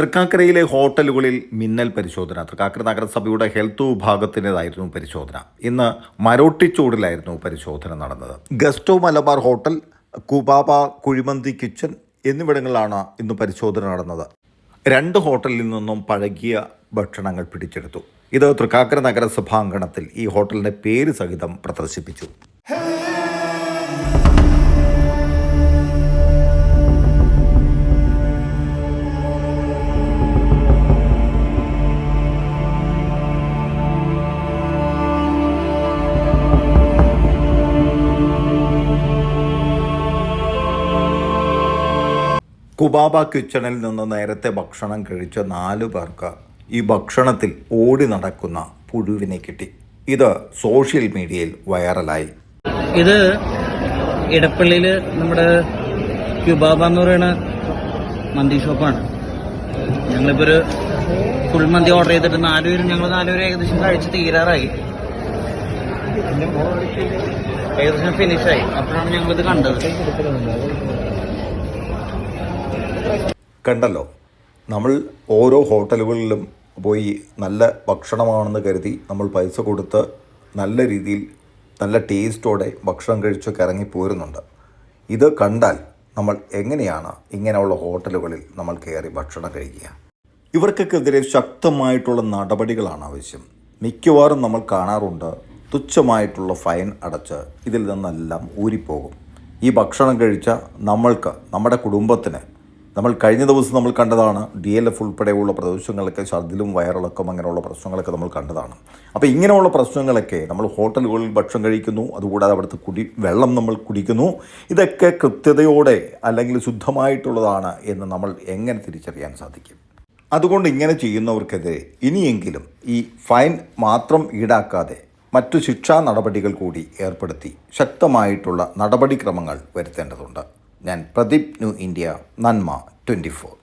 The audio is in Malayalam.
തൃക്കാക്കരയിലെ ഹോട്ടലുകളിൽ മിന്നൽ പരിശോധന. തൃക്കാക്കര നഗരസഭയുടെ ഹെൽത്ത് വിഭാഗത്തിന്റെതായിരുന്നു പരിശോധന. ഇന്ന് മരോട്ടിച്ചൂടിലായിരുന്നു പരിശോധന നടന്നത്. ഗസ്റ്റോ മലബാർ ഹോട്ടൽ കുബാബ കുഴിമന്തി കിച്ചൺ എന്നിവിടങ്ങളിലാണ് ഇന്ന് പരിശോധന നടന്നത്. രണ്ട് ഹോട്ടലിൽ നിന്നും പഴകിയ ഭക്ഷണങ്ങൾ പിടിച്ചെടുത്തു. ഇത് തൃക്കാക്കര നഗരസഭാങ്കണത്തിൽ ഈ ഹോട്ടലിന്റെ പേര് സഹിതം പ്രദർശിപ്പിച്ചു. കുബാബ കിച്ചണിൽ നിന്ന് നേരത്തെ ഭക്ഷണം കഴിച്ച നാലു പേർക്ക് ഈ ഭക്ഷണത്തിൽ ഓടി നടക്കുന്ന പുഴുവിനെ കിട്ടി. ഇത് സോഷ്യൽ മീഡിയയിൽ വൈറലായി. ഇത് ഇടപ്പള്ളിയിൽ നമ്മുടെ ക്യുബാബ എന്ന് പറയുന്ന മന്തി ഷോപ്പാണ്. ഞങ്ങളിപ്പോ ഒരു ഫുൾ മന്തി ഓർഡർ ചെയ്തിട്ട് നാലുപേരും ഞങ്ങൾ നാലുപേരും ഏകദേശം കഴിച്ച് തീരാറായി. ഏകദേശം ഫിനിഷായി അപ്പോഴാണ് ഞങ്ങളിത് കണ്ടത്. കണ്ടല്ലോ. നമ്മൾ ഓരോ ഹോട്ടലുകളിലും പോയി നല്ല ഭക്ഷണമാണെന്ന് കരുതി നമ്മൾ പൈസ കൊടുത്ത് നല്ല രീതിയിൽ നല്ല ടേസ്റ്റോടെ ഭക്ഷണം കഴിച്ചൊക്കെ ഇറങ്ങി പോരുന്നുണ്ട്. ഇത് കണ്ടാൽ നമ്മൾ എങ്ങനെയാണ് ഇങ്ങനെയുള്ള ഹോട്ടലുകളിൽ നമ്മൾ കയറി ഭക്ഷണം കഴിക്കുക? ഇവർക്കൊക്കെതിരെ ശക്തമായിട്ടുള്ള നടപടികളാണ് ആവശ്യം. മിക്കവാറും നമ്മൾ കാണാറുണ്ട് തുച്ഛമായിട്ടുള്ള ഫൈൻ അടച്ച് ഇതിൽ നിന്നെല്ലാം ഊരിപ്പോകും. ഈ ഭക്ഷണം കഴിച്ച നമ്മൾക്ക് നമ്മുടെ കുടുംബത്തിന് നമ്മൾ കഴിഞ്ഞ ദിവസം നമ്മൾ കണ്ടതാണ് ഡി എൽ എഫ് ഉൾപ്പെടെയുള്ള പ്രദേശങ്ങളൊക്കെ ഛർദിലും വയറിളക്കം അങ്ങനെയുള്ള പ്രശ്നങ്ങളൊക്കെ നമ്മൾ കണ്ടതാണ്. അപ്പോൾ ഇങ്ങനെയുള്ള പ്രശ്നങ്ങളൊക്കെ നമ്മൾ ഹോട്ടലുകളിൽ ഭക്ഷണം കഴിക്കുന്നു അതുകൂടാതെ അവിടുത്തെ കുടി വെള്ളം നമ്മൾ കുടിക്കുന്നു. ഇതൊക്കെ കൃത്യതയോടെ അല്ലെങ്കിൽ ശുദ്ധമായിട്ടുള്ളതാണ് എന്ന് നമ്മൾ എങ്ങനെ തിരിച്ചറിയാൻ സാധിക്കും? അതുകൊണ്ട് ഇങ്ങനെ ചെയ്യുന്നവർക്കെതിരെ ഇനിയെങ്കിലും ഈ ഫൈൻ മാത്രം ഈടാക്കാതെ മറ്റു ശിക്ഷാ നടപടികൾ കൂടി ഏർപ്പെടുത്തി ശക്തമായിട്ടുള്ള നടപടിക്രമങ്ങൾ വരുത്തേണ്ടതുണ്ട്. ഞാൻ പ്രദീപ് ന്യൂ ഇന്ത്യ നന്മ ട്വന്റി ഫോർ